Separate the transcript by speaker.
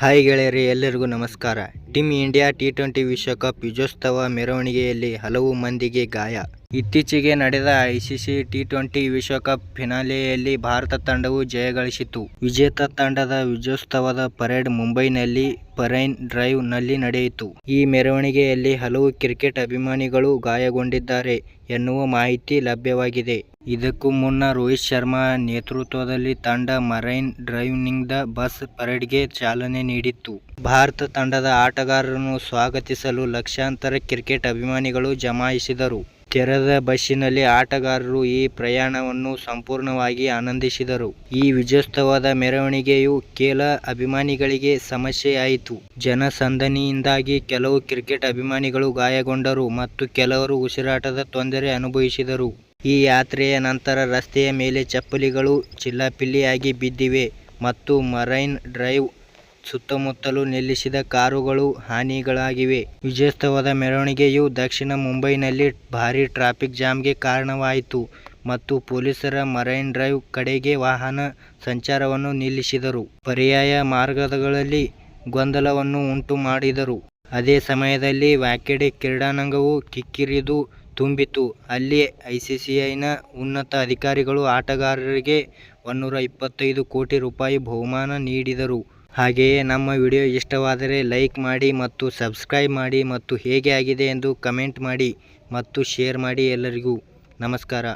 Speaker 1: Hi ಗೆಳೆಯರಿ, ಎಲ್ಲರಿಗೂ ನಮಸ್ಕಾರ. Team India T twenty ವಿಶ್ವಕಪ್ ವಿಜಯೋತ್ಸವ ಮೆರವಣಿಗೆಯಲ್ಲಿ ಹಲವು ಮಂದಿಗೆ ಗಾಯ. ಇತ್ತೀಚೆಗೆ ನಡೆದ ಐಸಿಸಿ ಟಿ ಟ್ವೆಂಟಿ ವಿಶ್ವಕಪ್ ಫಿನಾಲೆಯಲ್ಲಿ ಭಾರತ ತಂಡವು ಜಯಗಳಿಸಿತು ವಿಜೇತ ತಂಡದ ವಿಜಯೋತ್ಸವದ ಪರೇಡ್ ಮುಂಬೈನಲ್ಲಿ ಪರೈನ್ ಡ್ರೈವ್ನಲ್ಲಿ ನಡೆಯಿತು. ಈ ಮೆರವಣಿಗೆಯಲ್ಲಿ ಹಲವು ಕ್ರಿಕೆಟ್ ಅಭಿಮಾನಿಗಳು ಗಾಯಗೊಂಡಿದ್ದಾರೆ ಎನ್ನುವ ಮಾಹಿತಿ ಲಭ್ಯವಾಗಿದೆ. ಇದಕ್ಕೂ ಮುನ್ನ ರೋಹಿತ್ ಶರ್ಮಾ ನೇತೃತ್ವದಲ್ಲಿ ತಂಡ ಮರೈನ್ ಡ್ರೈವ್ನಿಂದ ಬಸ್ ಪರೇಡ್ಗೆ ಚಾಲನೆ ನೀಡಿತ್ತು. ಭಾರತ ತಂಡದ ಆಟಗಾರರನ್ನು ಸ್ವಾಗತಿಸಲು ಲಕ್ಷಾಂತರ ಕ್ರಿಕೆಟ್ ಅಭಿಮಾನಿಗಳು ಜಮಾಯಿಸಿದರು. ತೆರೆದ ಬಸ್ಸಿನಲ್ಲಿ ಆಟಗಾರರು ಈ ಪ್ರಯಾಣವನ್ನು ಸಂಪೂರ್ಣವಾಗಿ ಆನಂದಿಸಿದರು. ಈ ವಿಜಯೋತ್ಸವದ ಮೆರವಣಿಗೆಯು ಕೆಲ ಅಭಿಮಾನಿಗಳಿಗೆ ಸಮಸ್ಯೆಯಾಯಿತು. ಜನಸಂದಣಿಯಿಂದಾಗಿ ಕೆಲವು ಕ್ರಿಕೆಟ್ ಅಭಿಮಾನಿಗಳು ಗಾಯಗೊಂಡರು ಮತ್ತು ಕೆಲವರು ಉಸಿರಾಟದ ತೊಂದರೆ ಅನುಭವಿಸಿದರು. ಈ ಯಾತ್ರೆಯ ನಂತರ ರಸ್ತೆಯ ಮೇಲೆ ಚಪ್ಪಲಿಗಳು ಚಿಲ್ಲಾಪಿಲ್ಲಿಯಾಗಿ ಬಿದ್ದಿವೆ ಮತ್ತು ಮರೈನ್ ಡ್ರೈವ್ ಸುತ್ತಮುತ್ತಲು ನಿಲ್ಲಿಸಿದ ಕಾರುಗಳು ಹಾನಿಗಳಾಗಿವೆ. ವಿಜಯೋತ್ಸವದ ಮೆರವಣಿಗೆಯು ದಕ್ಷಿಣ ಮುಂಬೈನಲ್ಲಿ ಭಾರೀ ಟ್ರಾಫಿಕ್ ಜಾಮ್ಗೆ ಕಾರಣವಾಯಿತು ಮತ್ತು ಪೊಲೀಸರ ಮರೈನ್ ಡ್ರೈವ್ ಕಡೆಗೆ ವಾಹನ ಸಂಚಾರವನ್ನು ನಿಲ್ಲಿಸಿದರು. ಪರ್ಯಾಯ ಮಾರ್ಗಗಳಲ್ಲಿ ಗೊಂದಲವನ್ನು ಉಂಟು ಮಾಡಿದರು ಅದೇ ಸಮಯದಲ್ಲಿ ವ್ಯಾಕೆಡೆ ಕ್ರೀಡಾಂಗಣವು ಕಿಕ್ಕಿರಿದು ತುಂಬಿತ್ತು. ಅಲ್ಲಿ ಐಸಿಸಿನ ಉನ್ನತ ಅಧಿಕಾರಿಗಳು ಆಟಗಾರರಿಗೆ ಒನ್ನೂರ ಇಪ್ಪತ್ತೈದು ಕೋಟಿ ರೂಪಾಯಿ ಬಹುಮಾನ ನೀಡಿದರು. ಹಾಗೆಯೇ ನಮ್ಮ ವಿಡಿಯೋ ಇಷ್ಟವಾದರೆ ಲೈಕ್ ಮಾಡಿ ಮತ್ತು ಸಬ್ಸ್ಕ್ರೈಬ್ ಮಾಡಿ ಮತ್ತು ಹೇಗೆ ಆಗಿದೆ ಎಂದು ಕಮೆಂಟ್ ಮಾಡಿ ಮತ್ತು ಶೇರ್ ಮಾಡಿ ಎಲ್ಲರಿಗೂ ನಮಸ್ಕಾರ.